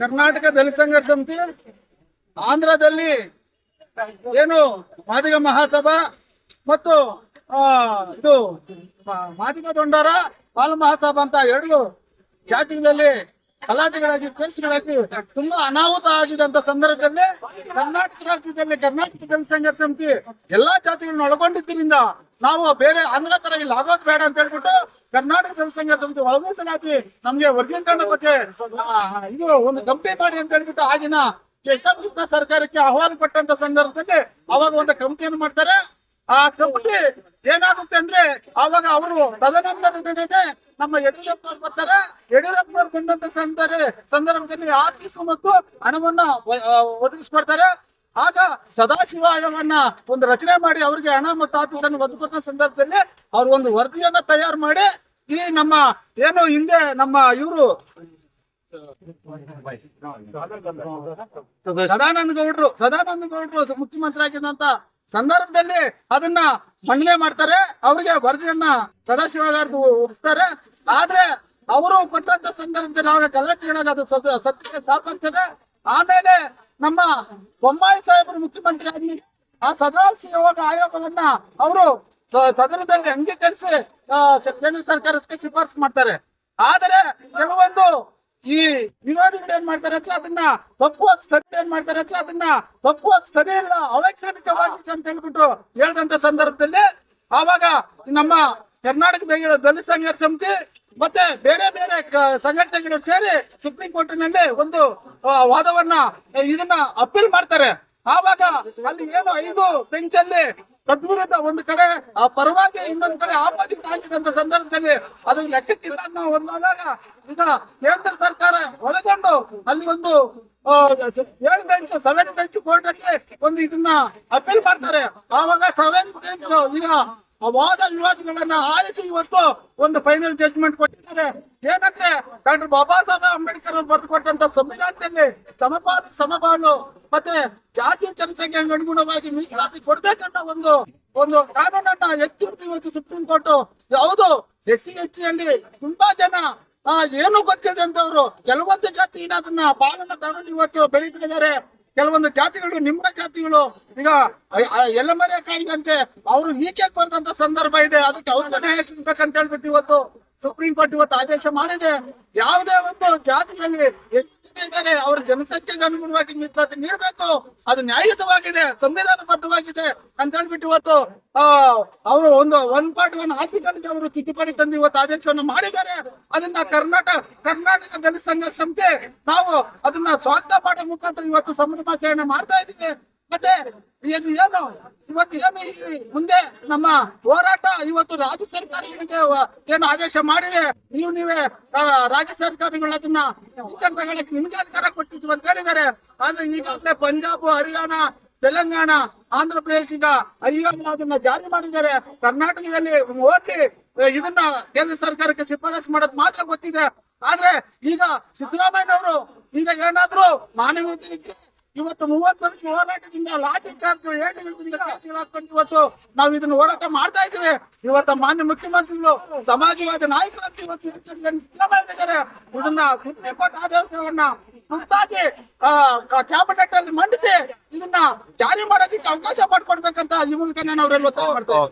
ಕರ್ನಾಟಕ ದಲಿತ ಸಂಘರ್ಷ ಸಮಿತಿ, ಆಂಧ್ರದಲ್ಲಿ ಏನು ಮಾದಿಗ ಮಹಾಸಭಾ ಮತ್ತು ಇದು ಮಾದಿಗ ದೊಂಡಾರ ಬಾಲ ಮಹಾಸಭಾ ಅಂತ ಎರಡು ಜಾತಿಗಳಲ್ಲಿ ಗಲಾಟೆಗಳಾಗಿ, ಕೇಸುಗಳಾಗಿ ತುಂಬಾ ಅನಾಹುತ ಆಗಿದಂತ ಸಂದರ್ಭದಲ್ಲಿ ಕರ್ನಾಟಕ ರಾಜ್ಯದಲ್ಲಿ ಕರ್ನಾಟಕ ದಲಿತ ಸಂಘರ್ಷ ಸಮಿತಿ ಎಲ್ಲಾ ಜಾತಿಗಳನ್ನ ಒಳಗೊಂಡಿದ್ದರಿಂದ ನಾವು ಬೇರೆ ಆಂಧ್ರ ತರ ಇಲ್ಲಿ ಆಗೋದ್ ಬೇಡ ಅಂತ ಹೇಳ್ಬಿಟ್ಟು ಕರ್ನಾಟಕ ಜನಸಂಘ ಸಮಿತಿ ಒಳಮೀಸಲಾತಿ ನಮ್ಗೆ ವರ್ಗೀಕರಣ ಬಗ್ಗೆ ಇದು ಒಂದು ಕಂಪನಿ ಮಾಡಿ ಅಂತ ಹೇಳ್ಬಿಟ್ಟು ಆಗಿನ ಕೃಷ್ಣ ಸರ್ಕಾರಕ್ಕೆ ಆಹ್ವಾನ ಕೊಟ್ಟಂತ ಸಂದರ್ಭದಲ್ಲಿ ಅವಾಗ ಒಂದು ಕಮಿಟಿಯನ್ನು ಮಾಡ್ತಾರೆ. ಆ ಕಮಿಟಿ ಏನಾಗುತ್ತೆ ಅಂದ್ರೆ ಅವಾಗ ಅವರು ತದನಂತರ ನಮ್ಮ ಯಡಿಯೂರಪ್ಪನವ್ರು ಬರ್ತಾರೆ. ಯಡಿಯೂರಪ್ಪನವ್ರು ಬಂದಂತ ಸಂದರ್ಭ ಸಂದರ್ಭದಲ್ಲಿ ಆಫೀಸು ಮತ್ತು ಹಣವನ್ನ ಒದಗಿಸ್ಕೊಡ್ತಾರೆ. ಆಗ ಸದಾಶಿವ ಆಯೋಗವನ್ನ ಒಂದು ರಚನೆ ಮಾಡಿ ಅವರಿಗೆ ಹಣ ಮತ್ತು ಆಫೀಸ್ ಅನ್ನು ಒದಗಿಸೋ ಸಂದರ್ಭದಲ್ಲಿ ಅವ್ರು ಒಂದು ವರದಿಯನ್ನ ತಯಾರು ಮಾಡಿ ಈ ನಮ್ಮ ಏನು ಹಿಂದೆ ನಮ್ಮ ಇವರು ಸದಾನಂದ ಗೌಡ್ರು ಸದಾನಂದ ಗೌಡ್ರು ಮುಖ್ಯಮಂತ್ರಿ ಆಗಿದ್ದಂತ ಸಂದರ್ಭದಲ್ಲಿ ಅದನ್ನ ಮಂಡನೆ ಮಾಡ್ತಾರೆ. ಅವರಿಗೆ ವರದಿಯನ್ನ ಸದಾಶಿವ ಗಾರ್ದು ಒಪ್ಪಿಸ್ತಾರೆ ಆದ್ರೆ ಅವರು ಕೊಟ್ಟಂತ ಸಂದರ್ಭದಲ್ಲಿ ಅವಾಗ ಕಲೆಕ್ಟ್ ಅದು ಸತ್ಯಕ್ಕೆ ಸ್ಥಾಪಾಗ್ತದೆ ಆಮೇಲೆ ನಮ್ಮ ಬೊಮ್ಮಾಯಿ ಸಾಹೇಬರು ಮುಖ್ಯಮಂತ್ರಿ ಆ ಯೋಗ ಆಯೋಗವನ್ನ ಅವರು ಸದನದಲ್ಲಿ ಅಂಗೀಕರಿಸಿ ಕೇಂದ್ರ ಸರ್ಕಾರಕ್ಕೆ ಶಿಫಾರಸು ಮಾಡ್ತಾರೆ. ಆದರೆ ಕೆಲವೊಂದು ಈ ವಿರೋಧಿಗಳು ಏನ್ ಮಾಡ್ತಾರೆ ಅಂದ್ರೆ ಅದನ್ನ ತಪ್ಪು ಅದು ಸರಿ ಏನ್ ಮಾಡ್ತಾರೆ ಅಂದ್ರೆ ಅದನ್ನ ತಪ್ಪು ಅದು ಸರಿ ಇಲ್ಲ ಅವೈಜ್ಞಾನಿಕವಾಗಿದೆ ಅಂತ ಹೇಳ್ಬಿಟ್ಟು ಹೇಳಿದಂತ ಸಂದರ್ಭದಲ್ಲಿ ಆವಾಗ ನಮ್ಮ ಕರ್ನಾಟಕ ದಲಿತ ದಲಿತ ಸಂಘರ್ಷ ಸಮಿತಿ ಮತ್ತೆ ಬೇರೆ ಬೇರೆ ಸಂಘಟನೆಗಳು ಸೇರಿ ಸುಪ್ರೀಂ ಕೋರ್ಟಿನಲ್ಲಿ ಒಂದು ವಾದವನ್ನ ಇದನ್ನ ಅಪೀಲ್ ಮಾಡ್ತಾರೆ. ಆವಾಗ ಅಲ್ಲಿ ಏನು ಐದು ಬೆಂಚ್ ಅಲ್ಲಿ ತದ್ವಿರುದ್ಧ ಒಂದು ಕಡೆ, ಆ, ಪರವಾಗಿ ಇನ್ನೊಂದು ಕಡೆ ಆಪೋಸಿಟ್ ಆಗಿದಂತ ಸಂದರ್ಭದಲ್ಲಿ ಅದು ಲೆಕ್ಕಕ್ಕಿಲ್ಲ ಅನ್ನೋ ಒಂದಾದಾಗ ಈಗ ಕೇಂದ್ರ ಸರ್ಕಾರ ಒಳಗೊಂಡು ಅಲ್ಲಿ ಒಂದು ಏಳು ಬೆಂಚ್ ಸೆವೆನ್ ಬೆಂಚ್ ಕೋರ್ಟ್ ಅಲ್ಲಿ ಒಂದು ಇದನ್ನ ಅಪೀಲ್ ಮಾಡ್ತಾರೆ. ಆವಾಗ ಸೆವೆನ್ ಬೆಂಚ್ ಈಗ ಆ ವಾದ ವಿವಾದಗಳನ್ನ ಆಲಿಸಿ ಇವತ್ತು ಒಂದು ಫೈನಲ್ ಜಡ್ಜ್ಮೆಂಟ್ ಕೊಟ್ಟಿದ್ದಾರೆ. ಏನಂದ್ರೆ ಡಾಕ್ಟರ್ ಬಾಬಾ ಸಾಹೇಬ್ ಅಂಬೇಡ್ಕರ್ ಅವರು ಬರೆದುಕೊಟ್ಟಂತ ಸಂವಿಧಾನದಲ್ಲಿ ಸಮಪಾಲು ಸಮಬಾಳು ಮತ್ತೆ ಜಾತಿ ಜನಸಂಖ್ಯೆಗೆ ಅನುಗುಣವಾಗಿ ಮೀಸಲಾತಿ ಕೊಡ್ಬೇಕನ್ನೋ ಒಂದು ಒಂದು ಕಾನೂನನ್ನ ಎತ್ತಿರ್ತು ಇವತ್ತು ಸುಪ್ರೀಂ ಕೋರ್ಟ್. ಯಾವುದು ಎಸ್ ಸಿ ಎಸ್ ಟಿ ಅಲ್ಲಿ ತುಂಬಾ ಜನ ಏನು ಗೊತ್ತಿಲ್ಲದಂತವ್ರು ಕೆಲವೊಂದು ಜಾತಿ ಅದನ್ನ ಪಾಲನ್ನ ತಗೊಂಡು ಇವತ್ತು ಬೆಳೀತಿದ್ದಾರೆ ಕೆಲವೊಂದು ಜಾತಿಗಳು, ನಿಮ್ಮ ಜಾತಿಗಳು, ಈಗ ಎಲ್ಲಮರೆ ಕಾಯಿಗಂತೆ ಅವರು ಈಕೆ ಬರೆದಂತ ಸಂದರ್ಭ ಇದೆ. ಅದಕ್ಕೆ ಅವ್ರ ಸಿಗ್ಬೇಕಂತ ಹೇಳ್ಬಿಟ್ಟು ಇವತ್ತು ಸುಪ್ರೀಂ ಕೋರ್ಟ್ ಇವತ್ತು ಆದೇಶ ಮಾಡಿದೆ. ಯಾವುದೇ ಒಂದು ಜಾತಿಯಲ್ಲಿ ಇದ್ದಾರೆ. ಅವ್ರ ಜನಸಂಖ್ಯೆಗೆ ಅನುಗುಣವಾಗಿ ಮೀಸಲಾತಿ ನೀಡಬೇಕು. ಅದು ನ್ಯಾಯಯುತವಾಗಿದೆ, ಸಂವಿಧಾನಬದ್ಧವಾಗಿದೆ ಅಂತ ಹೇಳ್ಬಿಟ್ಟು ಇವತ್ತು ಅವರು ಒಂದು ಒನ್ ಪಾರ್ಟ್ ಒನ್ ಆರ್ಟಿಕಲ್ ಅವರು ತಿದ್ದುಪಡಿ ತಂದು ಇವತ್ತು ಆದೇಶವನ್ನು ಮಾಡಿದ್ದಾರೆ. ಅದನ್ನ ಕರ್ನಾಟಕ ಕರ್ನಾಟಕ ಸಂಘರ್ಷ ಸಂಸ್ಥೆ, ನಾವು ಅದನ್ನ ಸ್ವಾಗತ ಮಾಡೋ ಮುಖಾಂತರ ಇವತ್ತು ಸಂಭ್ರಮಾಚರಣೆ ಮಾಡ್ತಾ ಇದ್ದೀವಿ. ಮತ್ತೆ ಇದು ಏನು? ಇವತ್ತು ಏನು ಮುಂದೆ ನಮ್ಮ ಹೋರಾಟ? ಇವತ್ತು ರಾಜ್ಯ ಸರ್ಕಾರಗಳಿಗೆ ಏನು ಆದೇಶ ಮಾಡಿದೆ? ನೀವು ನೀವೇ ರಾಜ್ಯ ಸರ್ಕಾರಗಳು ಅದನ್ನ ತಗೊಳಕ್ ನಿಮ್ಗೆ ಅಧಿಕಾರ ಕೊಟ್ಟಿದ್ವು ಅಂತ ಹೇಳಿದ್ದಾರೆ. ಆದ್ರೆ ಈಗಾಗಲೇ ಪಂಜಾಬ್, ಹರಿಯಾಣ, ತೆಲಂಗಾಣ, ಆಂಧ್ರ ಪ್ರದೇಶ ಈಗ ಈಗಾಗಲೇ ಅದನ್ನ ಜಾರಿ ಮಾಡಿದ್ದಾರೆ. ಕರ್ನಾಟಕದಲ್ಲಿ ಓದಿ ಇದನ್ನ ಕೇಂದ್ರ ಸರ್ಕಾರಕ್ಕೆ ಶಿಫಾರಸು ಮಾಡೋದು ಮಾತ್ರ ಗೊತ್ತಿದೆ. ಆದ್ರೆ ಈಗ ಸಿದ್ದರಾಮಯ್ಯ ಅವರು ಈಗ ಏನಾದ್ರೂ ಮಾನವೀಯತೆ ಇವತ್ತು ಮೂವತ್ತು ವರ್ಷ ಹೋರಾಟದಿಂದ, ಲಾಠಿ ಚಾರ್ಜ್ ಹಾಕೊಂಡು ಇವತ್ತು ನಾವು ಇದನ್ನ ಹೋರಾಟ ಮಾಡ್ತಾ ಇದ್ದೇವೆ. ಇವತ್ತು ಮಾನ್ಯ ಮುಖ್ಯಮಂತ್ರಿಗಳು, ಸಮಾಜವಾದ ನಾಯಕರಂತ ಇವತ್ತು ಸಿದ್ದರಾಮಯ್ಯ ಇದನ್ನ ಸುಪ್ರೀಂ ಕೋರ್ಟ್ ಆದೇಶವನ್ನ ತುರ್ತಾಗಿ ಕ್ಯಾಬಿನೆಟ್ ಅಲ್ಲಿ ಮಂಡಿಸಿ, ಇದನ್ನ ಜಾರಿ ಮಾಡೋದಕ್ಕೆ ಅವಕಾಶ ಮಾಡಿಕೊಡ್ಬೇಕಂತ ಈ ಮೂಲಕ ನಾನು ಅವರೆಲ್ಲ ಒತ್ತಾಯ.